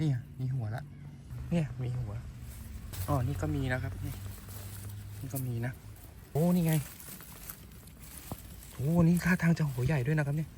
เนี่ยมีหัวละ เนี่ยมีหัวอ๋อนี่ก็มีนะครับ นี่นี่ก็มีนะ โอ้นี่ไงโอ้นี่ท่าทางจะหัวใหญ่ด้วยนะครับเนี่ย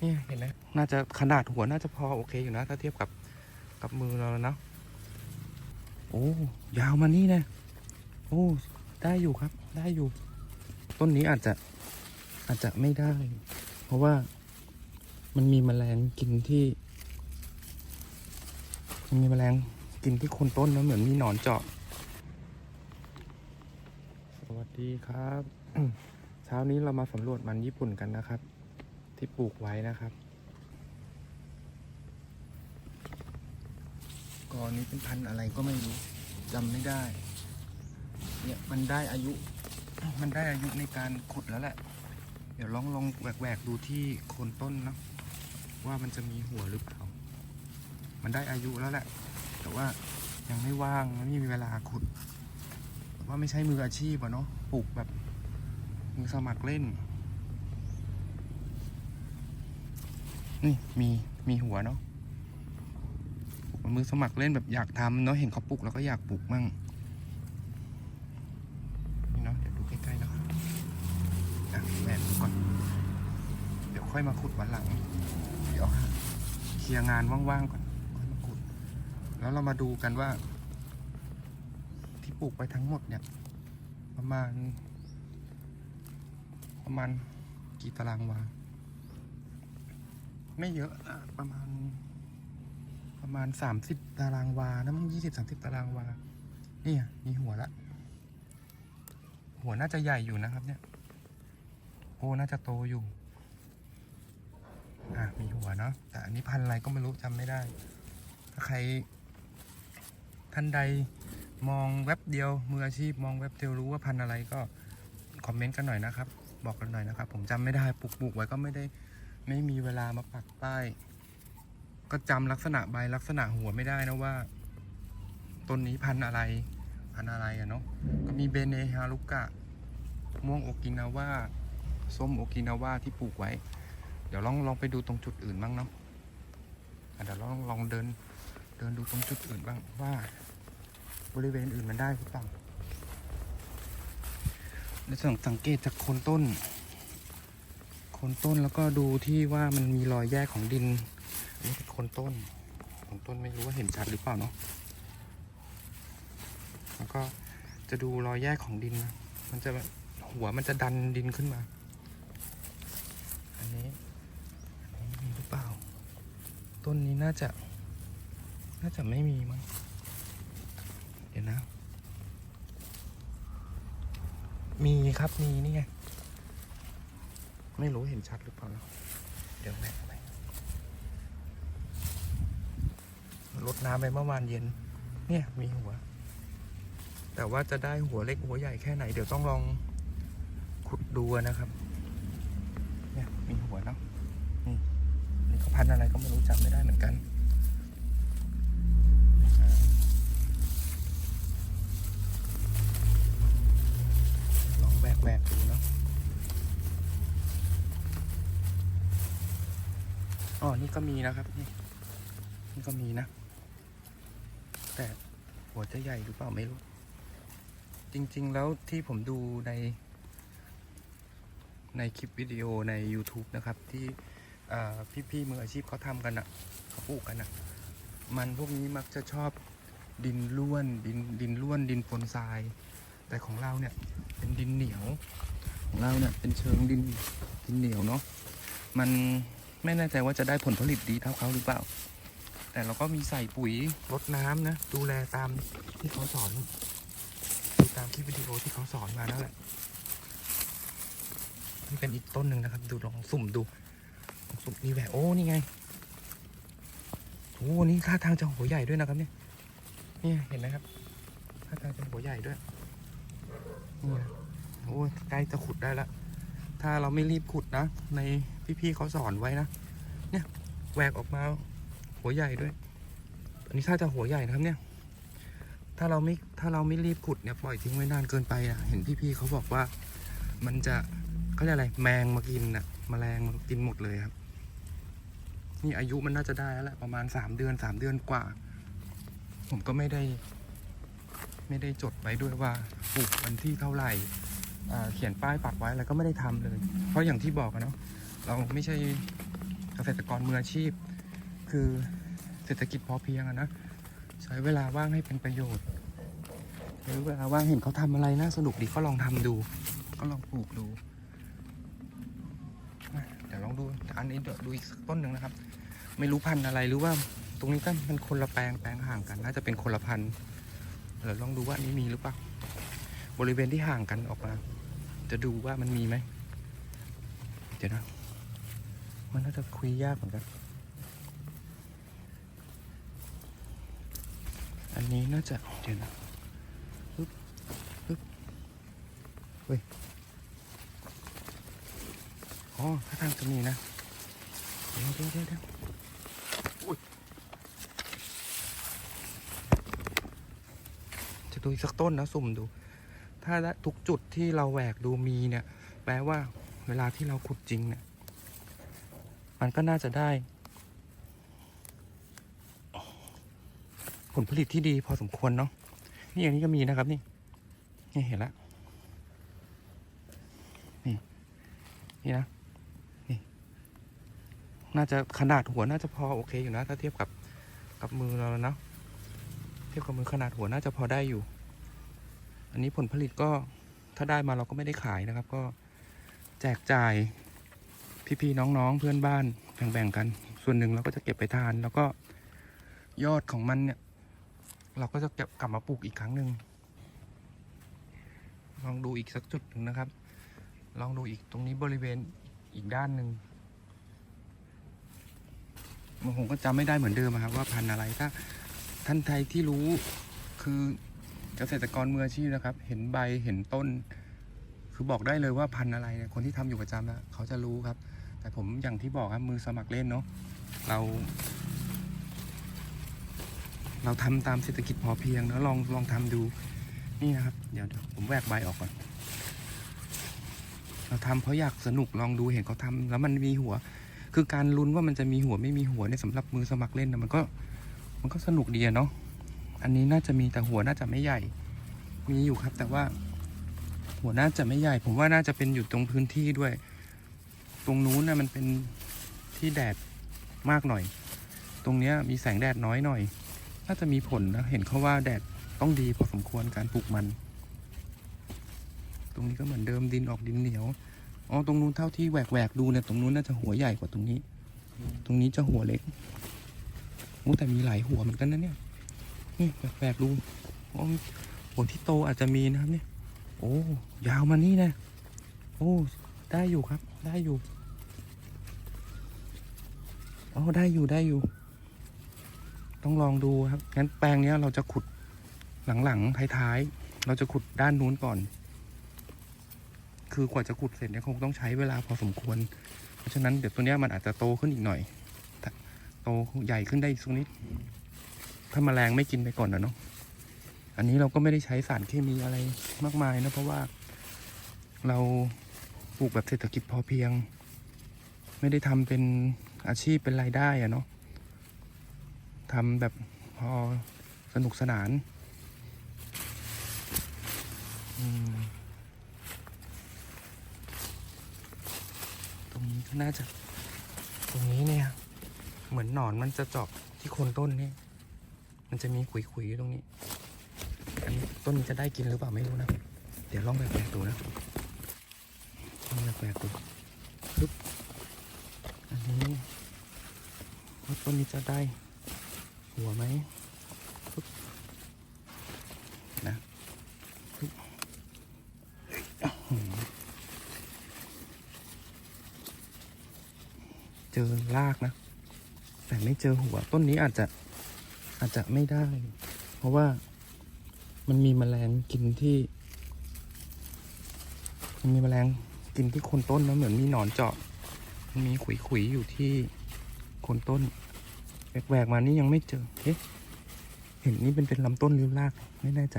นี่เห็นไหมน่าจะขนาดหัวน่าจะพอโอเคอยู่นะ ถ้าเทียบกับกับมือเราแล้วเนาะโอ้ยาวมานี่นะโอ้ได้อยู่ครับ ได้อยู่ ต้นนี้อาจจะอาจจะไม่ได้ เพราะว่ามันมีแมลงกินที่ มันมีแมลงกินที่โคนต้นนะเหมือนมีหนอนเจาะ สวัสดีครับ เช้านี้เรามาสำรวจมันญี่ปุ่นกันนะครับ ที่ปลูกไว้นะครับกอนี้เป็นพันธุ์อะไรก็ไม่รู้จำไม่ได้ เนี่ยมันได้อายุ มันได้อายุในการขุดแล้วแหละ เดี๋ยวลองลองแหวกๆดูที่โคนต้นนะว่ามันจะมีหัวหรือเปล่า มันได้อายุแล้วแหละ แต่ว่ายังไม่ว่างไม่มีเวลาขุดแต่ว่าไม่ใช่มืออาชีพอะเนาะปลูกแบบมือสมัครเล่น นี่มีมีหัวเนาะปลูกมือสมัครเล่นแบบอยากทำเนาะเห็นเขาปลูกแล้วก็อยากปลูกมั่งนี่เนาะเดี๋ยวดูใกล้ๆนะครับอะแหวนดูก่อนเดี๋ยวค่อยมาขุดวันหลัง เดี๋ยวเคลียร์งานว่างๆก่อน แล้วเรามาดูกันว่า ที่ปลูกไปทั้งหมดเนี่ย ประมาณ ประมาณกี่ตารางวา ไม่เยอะนะประมาณ ประมาณสามสิบตารางวานะมั้งยี่สิบสามสิบตารางวา เนี่ย มีหัวละ หัวน่าจะใหญ่อยู่นะครับ เนี่ยโอ้น่าจะโตอยู่อะมีหัวเนาะแต่อันนี้พันอะไรก็ไม่รู้จำไม่ได้ ถ้าใคร ท่านใดมองเว็บเดียวมืออาชีพมองเว็บเดียวรู้ว่าพันธุ์อะไรก็คอมเมนต์กันหน่อยนะครับ บอกกันหน่อยนะครับ ผมจำไม่ได้ปลูกปลูกไว้ก็ไม่ได้ไม่มีเวลามาปักป้ายก็จำลักษณะใบลักษณะหัวไม่ได้นะว่าต้นนี้พันธุ์อะไรพันธุ์อะไรอะเนาะก็มีเบเนฮารุกะม่วงโอกินาว่าส้มโอกินาว่าที่ปลูกไว้ เดี๋ยวลองลองไปดูตรงจุดอื่นบ้างเนาะเดี๋ยวลองลองเดินเดินดูตรงจุดอื่นบ้างว่า บริเวณอื่นมันได้หรือเปล่าในส่วนสังเกตจากโคนต้น โคนต้นแล้วก็ดูที่ว่ามันมีรอยแยกของดินอันนี้เป็นโคนต้นโคนต้นไม่รู้ว่าเห็นชัดหรือเปล่าเนาะแล้วก็จะดูรอยแยกของดินนะมันจะหัวมันจะดันดินขึ้นมา อันนี้อันนี้มีหรือเปล่า ต้นนี้น่าจะ น่าจะไม่มีมั้ง เดี๋ยวนะ มีครับมีนี่ไง ไม่รู้เห็นชัดหรือเปล่านะเดี๋ยวแม่ไปรดน้ำไปเมื่อวานเย็น เนี่ยมีหัว แต่ว่าจะได้หัวเล็กหัวใหญ่แค่ไหน เดี๋ยวต้องลองขุดดูนะครับ เนี่ยมีหัวเนาะนี่นี่เขาพันอะไรก็ไม่รู้จำไม่ได้เหมือนกันอ่าลองแบกแบกดูเนาะอ๋อ นี่ก็มีนะครับ นี่นี่ก็มีนะ แต่หัวจะใหญ่หรือเปล่าไม่รู้ จริง ๆ แล้วที่ผมดูใน ในคลิปวิดีโอใน YouTube นะครับ ที่พี่ๆมืออาชีพเขาทำกันอะ่ะเขาปลูกกันอะ่ะ มันพวกนี้มักจะชอบดินล้วนดินดินล้วนดินปนทราย แต่ของเราเนี่ยเป็นดินเหนียวของเราเนี่ยเป็นเชิงดินดินเหนียวเนาะมัน ไม่แน่ใจว่าจะได้ผลผลิตดีเท่าเขาหรือเปล่า แต่เราก็มีใส่ปุ๋ยรดน้ำนะ ดูแลตามที่เขาสอนดูตามคลิปวิดีโอที่เขาสอนมานั่นแหละนี่เป็นอีกต้นหนึ่งนะครับ ดูลองสุ่มดูสุ่มนี่แหวโอ้นี่ไงโอ้นี่ท่าทางจะหัวใหญ่ด้วยนะครับเนี่ยเนี่ยเห็นไหมครับท่าทางจะหัวใหญ่ด้วยเนี่ยโอ้ใกล้จะขุดได้ละ ถ้าเราไม่รีบขุดนะ ในพี่ๆเขาสอนไว้นะ เนี่ยแหวกออกมาหัวใหญ่ด้วย อันนี้ถ้าจะหัวใหญ่นะครับเนี่ย ถ้าเราไม่ถ้าเราไม่รีบขุดเนี่ยปล่อยทิ้งไว้นานเกินไปอะ เห็นพี่ๆเขาบอกว่า มันจะเขาเรียกอะไร แมงมากินน่ะแมลงมากินหมดเลยครับ นี่อายุมันน่าจะได้แล้วแหละประมาณสามเดือนสามเดือนกว่า ผมก็ไม่ได้ ไม่ได้จดไว้ด้วยว่าปลูกวันที่เท่าไหร่ เขียนป้ายปักไว้อะไรก็ไม่ได้ทำเลย เพราะอย่างที่บอกนะเราไม่ใช่เกษตรกรมืออาชีพ คือเศรษฐกิจพอเพียงนะใช้เวลาว่างให้เป็นประโยชน์ใช้เวลาว่างเห็นเขาทำอะไรน่าสนุกดีก็ลองทำดู ก็ลองปลูกดูเดี๋ยวลองดูอันนี้เดี๋ยวดูอีกสักต้นหนึ่งนะครับ ไม่รู้พันธุ์อะไรหรือว่าตรงนี้ก็มันคนละแปลงแปลงห่างกัน น่าจะเป็นคนละพันธุ์เดี๋ยวลองดูว่าอันนี้มีหรือเปล่า บริเวณที่ห่างกันออกมา จะดูว่ามันมีไหม เดี๋ยวนะ มันน่าจะคุยยากเหมือนกัน อันนี้น่าจะ เดี๋ยวนะปึ๊บปึ๊บเฮ้ย อ๋อถ้าทางจะมีนะ เดี๋ยวเดี๋ยวเดี๋ยวจะดูสักต้นนะสุ่มดู ถ้าทุกจุดที่เราแหวกดูมีเนี่ย แปลว่าเวลาที่เราขุดจริงเนี่ย มันก็น่าจะได้ ผลผลิตที่ดีพอสมควรเนาะ นี่อันนี้ก็มีนะครับนี่ นี่เห็นแล้วนี่ นี่นะ นี่ น่าจะขนาดหัวน่าจะพอโอเคอยู่นะ ถ้าเทียบกับกับมือเราแล้วเนาะ เทียบกับมือขนาดหัวน่าจะพอได้อยู่ อันนี้ผลผลิตก็ถ้าได้มาเราก็ไม่ได้ขายนะครับ ก็แจกจ่ายพี่ๆน้องๆเพื่อนบ้านแบ่งๆกัน ส่วนหนึ่งเราก็จะเก็บไปทาน แล้วก็ยอดของมันเนี่ย เราก็จะเก็บกลับมาปลูกอีกครั้งหนึ่งลองดูอีกสักจุดหนึ่งนะครับ ลองดูอีกตรงนี้บริเวณอีกด้านหนึ่งผมก็จำไม่ได้เหมือนเดิมครับว่าพันธุ์อะไรถ้าท่านไทยที่รู้คือ เกษตรกรมืออาชีพนะครับ เห็นใบเห็นต้น คือบอกได้เลยว่าพันธุ์อะไรเนี่ยคนที่ทำอยู่ประจำนะเขาจะรู้ครับ แต่ผมอย่างที่บอกครับมือสมัครเล่นเนาะเรา เราทำตามเศรษฐกิจพอเพียงแล้วลองลองทำดูนี่นะครับ เดี๋ยวผมแวกใบออกก่อนเราทำเพราะอยากสนุกลองดูเห็นเขาทำแล้วมันมีหัว คือการลุ้นว่ามันจะมีหัวไม่มีหัวเนี่ยสำหรับมือสมัครเล่นนะมันก็ มันก็สนุกดีอะเนาะ อันนี้น่าจะมีแต่หัวน่าจะไม่ใหญ่ มีอยู่ครับ แต่ว่า หัวน่าจะไม่ใหญ่ ผมว่าน่าจะเป็นอยู่ตรงพื้นที่ด้วย ตรงนู้นนะมันเป็นที่แดดมากหน่อย ตรงเนี้ยมีแสงแดดน้อยหน่อย น่าจะมีผลนะเห็นเขาว่าแดดต้องดีพอสมควรการปลูกมัน ตรงนี้ก็เหมือนเดิมดินออกดินเหนียวอ๋อตรงนู้นเท่าที่แหวกแหวกดูเนี่ยตรงนู้นน่าจะหัวใหญ่กว่าตรงนี้ ตรงนี้จะหัวเล็กโอ้แต่มีหลายหัวเหมือนกันนะเนี่ย นี่แหวกแหวกดูโอ้หัวที่โตอาจจะมีนะครับเนี่ยโอ้ยาวมานี่นะ โอ้ได้อยู่ครับ ได้อยู่อ๋อได้อยู่ได้อยู่ ต้องลองดูครับงั้นแปลงเนี้ยเราจะขุดหลังๆท้ายๆเราจะขุดด้านนู้นก่อน คือกว่าจะขุดเสร็จเนี่ยคงต้องใช้เวลาพอสมควร เพราะฉะนั้นเดี๋ยวตัวเนี้ยมันอาจจะโตขึ้นอีกหน่อย โตใหญ่ขึ้นได้อีกสักนิด ถ้าแมลงไม่กินไปก่อนนะเนาะอันนี้เราก็ไม่ได้ใช้สารเคมีอะไรมากมายนะเพราะว่า เราปลูกแบบเศรษฐกิจพอเพียง ไม่ได้ทำเป็นอาชีพเป็นรายได้อะเนาะทำแบบพอสนุกสนานตรงนี้ก็น่าจะ ตรงนี้เนี่ย เหมือนหนอนมันจะเจาะที่โคนต้นนี่ มันจะมีขุยๆอยู่ตรงนี้ อันนี้ต้นนี้จะได้กินหรือเปล่าไม่รู้นะ เดี๋ยวลองแบกๆดูนะลองแบกๆดูปึ๊บอันนี้ว่าต้นนี้จะได้ หัวไหมปึ๊บนะปึ๊บเจอรากนะ แต่ไม่เจอหัวต้นนี้อาจจะ อาจจะไม่ได้ เพราะว่ามันมีแมลงกินที่ มันมีแมลงกินที่โคนต้นนะเหมือนมีหนอนเจาะ มันมีขุยๆอยู่ที่โคนต้นแหวกๆมานี่ยังไม่เจอเอ๊ะเห็นนี่เป็นเป็นลำต้นหรือรากไม่แน่ใจ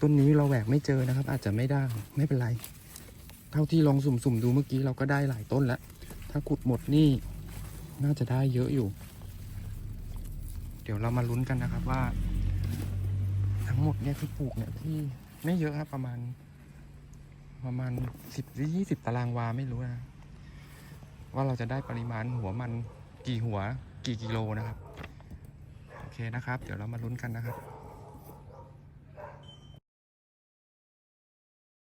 ต้นนี้เราแหวกไม่เจอนะครับ อาจจะไม่ได้ไม่เป็นไร เท่าที่ลองสุ่มๆดูเมื่อกี้เราก็ได้หลายต้นแล้วถ้าขุดหมดนี่ น่าจะได้เยอะอยู่ เดี๋ยวเรามาลุ้นกันนะครับว่า ทั้งหมดเนี่ยที่ปลูกเนี่ยที่ไม่เยอะครับประมาณ ประมาณสิบหรือยี่สิบตารางวาไม่รู้นะ ว่าเราจะได้ปริมาณหัวมันกี่หัวกี่กิโลนะครับ โอเคนะครับ เดี๋ยวเรามาลุ้นกันนะครับ